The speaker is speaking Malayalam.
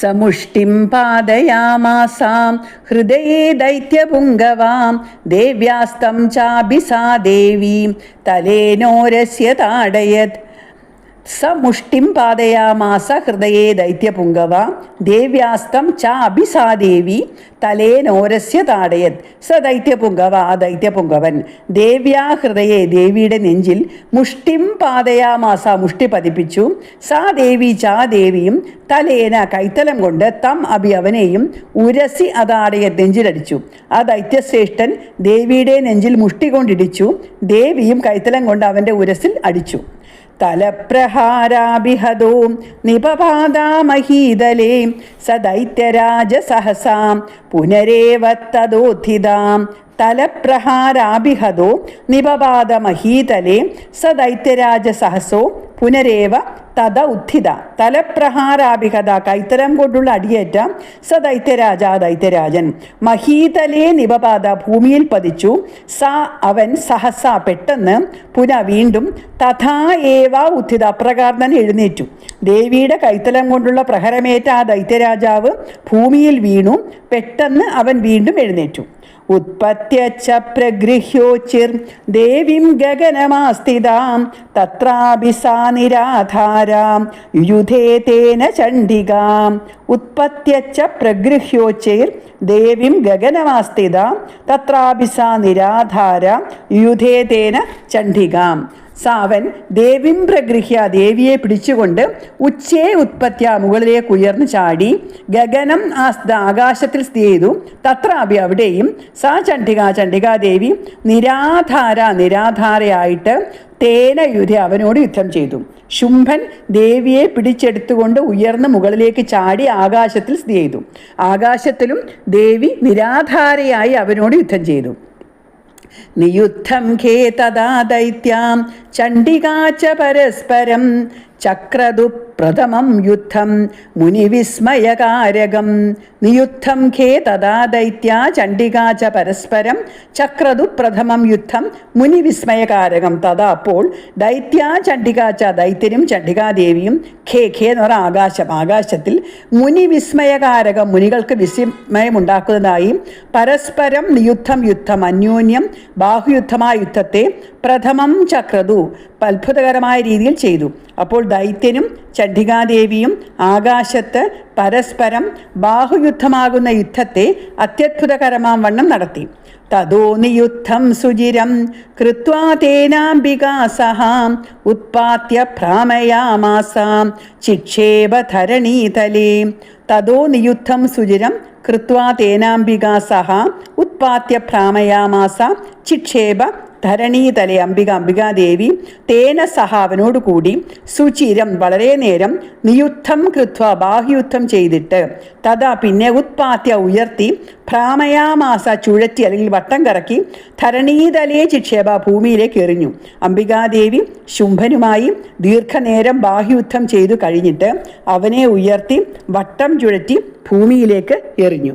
സമുഷ്ടിം പാതയാമാസാം ഹൃദയേ ദൈത്യപുങ്കവാം. ദേവ്യാസ്തം ചാഭിസാ ദേവീം. തലേനോരസ്യ താടയത് സമുഷ്ടിം പാതയാമാസ ഹൃദയേ ദൈത്യപുങ്കവ ദേവ്യാസ്തം ച അഭിസാദേവി തലേനോരസ്യ താടയത് സ ദൈത്യപുങ്കവ ആ ദൈത്യപുങ്കവൻ ദേവ്യാ ഹൃദയെ ദേവിയുടെ നെഞ്ചിൽ മുഷ്ടിം പാതയാമാസ മുഷ്ടി പതിപ്പിച്ചു. സാ ദേവി ചാ ദേവിയും തലേന കൈത്തലം കൊണ്ട് തം അഭി അവനെയും ഉരസി അതാടയ നെഞ്ചിലടിച്ചു. ആ ദൈത്യശ്രേഷ്ഠൻ ദേവിയുടെ നെഞ്ചിൽ മുഷ്ടി കൊണ്ടിടിച്ചു. ദേവിയും കൈത്തലം കൊണ്ട് അവന്റെ ഉരസിൽ അടിച്ചു. തലപ്രഹാരാഭിഹതോ നിപപാദാമഹീതലേ സദൈത്യരാജസഹസാം ദൈത്യരാജസഹസാം പുനരേവ തദോത്ഥിതാം തലപ്രഹാരാഭിഹതോ നിപപാദമഹീതലേ സ ദൈത്യരാജസഹസോ പുനരേവ തഥ ഉത്ഥിത തലപ്രഹാരാഭിഹത. കൈത്തരം കൊണ്ടുള്ള അടിയേറ്റ. സ ദൈത്യരാജ ദൈത്യരാജൻ മഹീതലേ നിപപാത ഭൂമിയിൽ പതിച്ചു. സ അവൻ സഹസ പെട്ടെന്ന് പുന വീണ്ടും തഥാ ഏവ ഉത്ഥിത അപ്രകാരം എഴുന്നേറ്റു. ദേവിയുടെ കൈത്തലം കൊണ്ടുള്ള പ്രഹരമേറ്റ ആ ദൈത്യരാജാവ് ഭൂമിയിൽ വീണു. പെട്ടെന്ന് അവൻ വീണ്ടും എഴുന്നേറ്റു. ഉത്പത്യച്ച പ്രഗൃഹ്യോച്ചിർ ദേവീം ഗഗനമാസ്ഥിതാം തത്രാപി സാ നിരാധാരാം യുയുധേ തേന ചണ്ഡികാം ഉത്പത്യച്ച പ്രഗൃഹ്യോച്ചിർ ദേവീം ഗഗനമാസ്ഥിതാം തത്രാപി സാ നിരാധാരാം യുയുധേ തേന ചണ്ഡികാം സാവൻ ദേവിം പ്രഗൃഹ്യ ദേവിയെ പിടിച്ചുകൊണ്ട് ഉച്ചേ ഉത്പത്യ മുകളിലേക്ക് ഉയർന്നു ചാടി ഗഗനം ആ ആകാശത്തിൽ സ്ഥിതി ചെയ്തു. തത്രാപി അവിടെയും സാ ചണ്ഡിക ചണ്ഡികാദേവി നിരാധാര നിരാധാരയായിട്ട് തേന യുധി അവനോട് യുദ്ധം ചെയ്തു. ശുംഭൻ ദേവിയെ പിടിച്ചെടുത്തുകൊണ്ട് ഉയർന്ന് മുകളിലേക്ക് ചാടി ആകാശത്തിൽ സ്ഥിതി ചെയ്തു. ആകാശത്തിലും ദേവി നിരാധാരയായി അവനോട് യുദ്ധം ചെയ്തു. നിയുദ്ധം ഖേ തദാ ദൈത്യാം ചണ്ഡികാ പരസ്പരം ചക്രതു പ്രഥമം യുദ്ധം മുനിവിസ്മയകാരകം. നിയുദ്ധം ഖേ തഥാ ദൈത്യ ചണ്ഡികാ ച പരസ്പരം. ചക്രതു പ്രഥമം യുദ്ധം മുനിവിസ്മയകാരകം. തഥാ അപ്പോൾ ദൈത്യ ചണ്ഡികാ ച ദൈത്യരും ചണ്ഡികാദേവിയും ഖേ ഖേ എന്ന് പറഞ്ഞ ആകാശം. ആകാശത്തിൽ മുനിവിസ്മയകാരകം മുനികൾക്ക് വിസ്മയമുണ്ടാക്കുന്നതായി. പരസ്പരം നിയുദ്ധം യുദ്ധം അന്യോന്യം ബാഹുയുദ്ധമായ യുദ്ധത്തെ പ്രഥമം ചക്രതു അത്ഭുതകരമായ രീതിയിൽ ചെയ്തു. അപ്പോൾ ദൈത്യനും ചണ്ഡികാദേവിയും ആകാശത്ത് പരസ്പരം ബാഹുയുദ്ധമാകുന്ന യുദ്ധത്തെ അത്യത്ഭുതകരമാം വണ്ണം നടത്തി. തതോ നിയുദ്ധം സുചിരം കൃത്വാതേനാംബികാസഹാം തേനാംബികാ സഹാം ഉത്പാത്യ ഭ്രാമയാമാസാം ചിക്ഷേപ ധരണീതലേ. തതോ നിയുദ്ധം സുചിരം കൃത്വാ തേനാംബികാസഹ ഉത്പാത്യ ഭ്രാമയാമാസ ചിക്ഷേപ ധരണീതലെ അംബിക അംബികാദേവി തേന സഹ കൂടി സുചിരം വളരെ നേരം നിയുദ്ധം കൃത്വ ബാഹ്യുദ്ധം ചെയ്തിട്ട് തഥാ പിന്നെ ഉത്പാത്യ ഉയർത്തി ഭ്രാമയാമാസ ചുഴറ്റി അല്ലെങ്കിൽ വട്ടം കറക്കി ധരണീതലേ ചിക്ഷേപ ഭൂമിയിലേക്ക് എറിഞ്ഞു. അംബികാദേവി ശുംഭനുമായി ദീർഘനേരം ബാഹ്യുദ്ധം ചെയ്തു കഴിഞ്ഞിട്ട് അവനെ ഉയർത്തി വട്ടം ചുഴറ്റി ഭൂമിയിലേക്ക് എറിഞ്ഞു.